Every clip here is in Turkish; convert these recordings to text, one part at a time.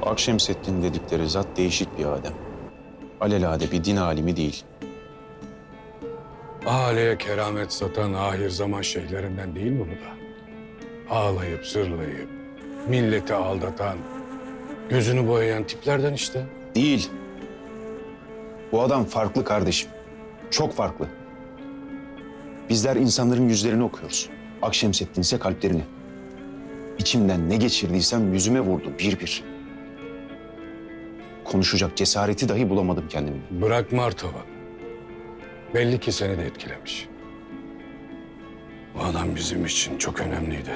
Bu Akşemseddin dedikleri zat değişik bir adem. Alelade bir din alimi değil. Aileye keramet satan ahir zaman şeyhlerinden değil mi bu da? Ağlayıp zırlayıp, milleti aldatan, gözünü boyayan tiplerden işte. Değil. Bu adam farklı kardeşim. Çok farklı. Bizler insanların yüzlerini okuyoruz. Akşemseddin ise kalplerini. İçimden ne geçirdiysem yüzüme vurdu bir bir. Konuşacak cesareti dahi bulamadım kendimi. Bırak Martova. Belli ki seni de etkilemiş. Bu adam bizim için çok önemliydi.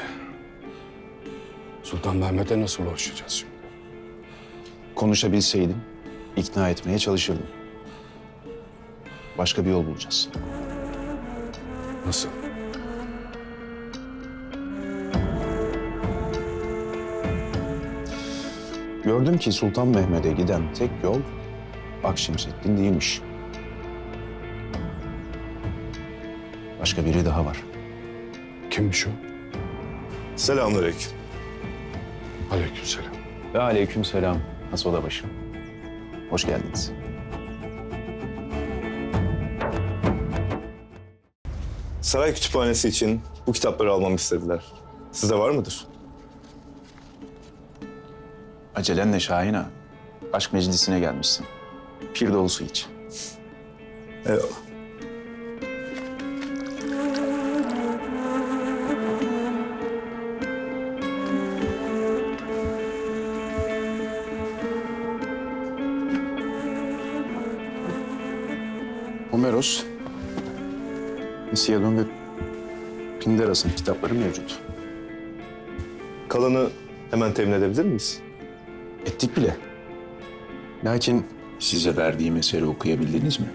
Sultan Mehmet'e nasıl ulaşacağız şimdi? Konuşabilseydim ikna etmeye çalışırdım. Başka bir yol bulacağız. Nasıl? Gördüm ki Sultan Mehmet'e giden tek yol Akşemseddin değilmiş. Başka biri daha var. Kimmiş o? Selamünaleyküm. Aleykümselam. Ve aleyküm selam Has Odabaşı. Hoş geldiniz. Saray kütüphanesi için bu kitapları almamı istediler. Sizde var mıdır? Acelenle Şahin ağa. Aşk meclisine gelmişsin. Pir dolusu iç. Eyvallah. Homeros, Hesiodon ve Pindaras'ın kitapları mevcut. Kalanı hemen temin edebilir miyiz? Ettik bile. Lakin size verdiğim eseri okuyabildiniz mi?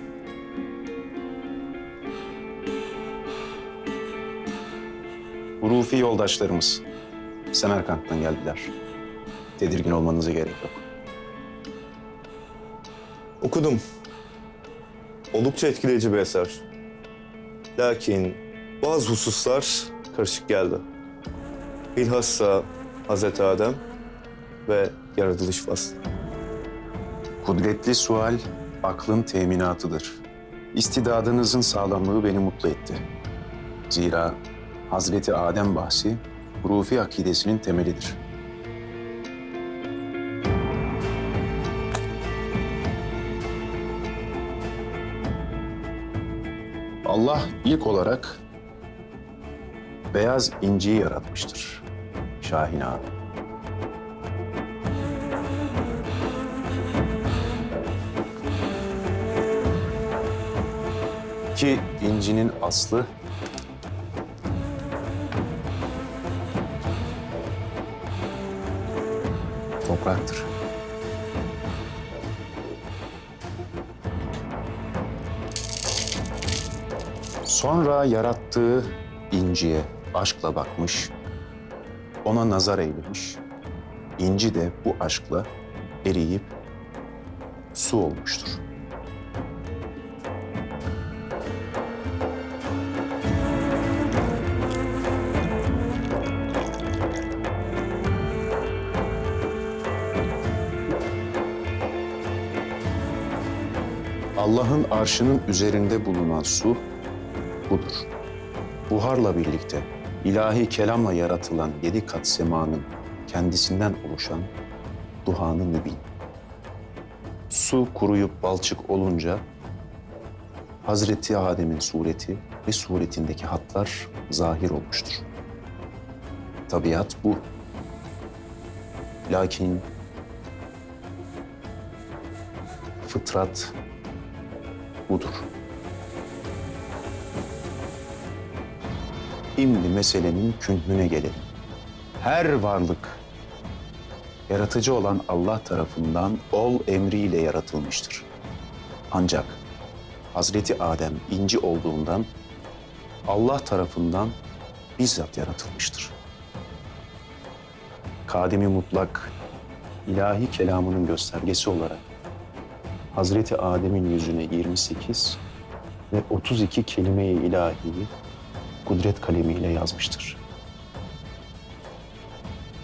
Hurufi yoldaşlarımız Semerkant'tan geldiler. Tedirgin olmanıza gerek yok. Okudum. Oldukça etkileyici bir eser. Lakin bazı hususlar karışık geldi. Bilhassa Hazreti Adem ve yaratılış faslı. Kudretli sual aklın teminatıdır. İstidadınızın sağlamlığı beni mutlu etti. Zira Hazreti Adem bahsi Rufi akidesinin temelidir. Allah ilk olarak beyaz inciyi yaratmıştır. Şahin Ağa. Ki incinin aslı topraktır. Sonra yarattığı inciye aşkla bakmış, ona nazar eylemiş. İnci de bu aşkla eriyip su olmuştur. Allah'ın arşının üzerinde bulunan su budur. Buharla birlikte ilahi kelamla yaratılan yedi kat semanın kendisinden oluşan duhanı mübin. Su kuruyup balçık olunca Hazreti Adem'in sureti ve suretindeki hatlar zahir olmuştur. Tabiat bu. Lakin fıtrat budur. Şimdi meselenin kühnüne gelelim. Her varlık yaratıcı olan Allah tarafından ol emriyle yaratılmıştır. Ancak Hazreti Adem inci olduğundan Allah tarafından bizzat yaratılmıştır. Kadimi mutlak ilahi kelamının göstergesi olarak Hazreti Adem'in yüzüne 28 ve 32 kelime-i ilahiyi kudret kalemiyle yazmıştır.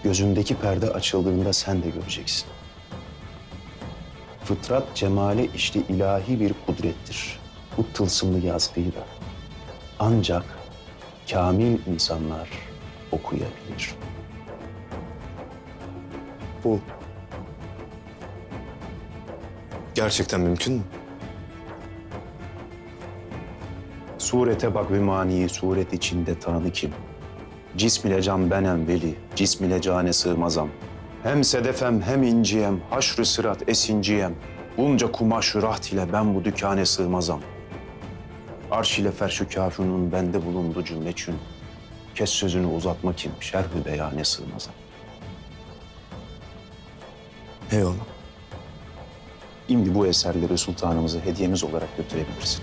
Gözündeki perde açıldığında sen de göreceksin. Fıtrat cemale işte ilahi bir kudrettir. Bu tılsımlı yazgıyı da ancak kamil insanlar okuyabilir. Bu gerçekten mümkün mü? Surete bak ve maniyi suret içinde tanı kim? Cism ile can benem veli, cism ile cane sığmazam. Hem sedefem hem inciyem, haşrı sırat esinciyem. Bunca kumaş raht ile ben bu dükane sığmazam. Arş ile ferşü kafirunun bende bulundu cümleçün. Kes sözünü uzatma kim, şerh-ü beyane sığmazam. Eyvallah. Şimdi bu eserleri sultanımıza hediyemiz olarak götürebilirsin.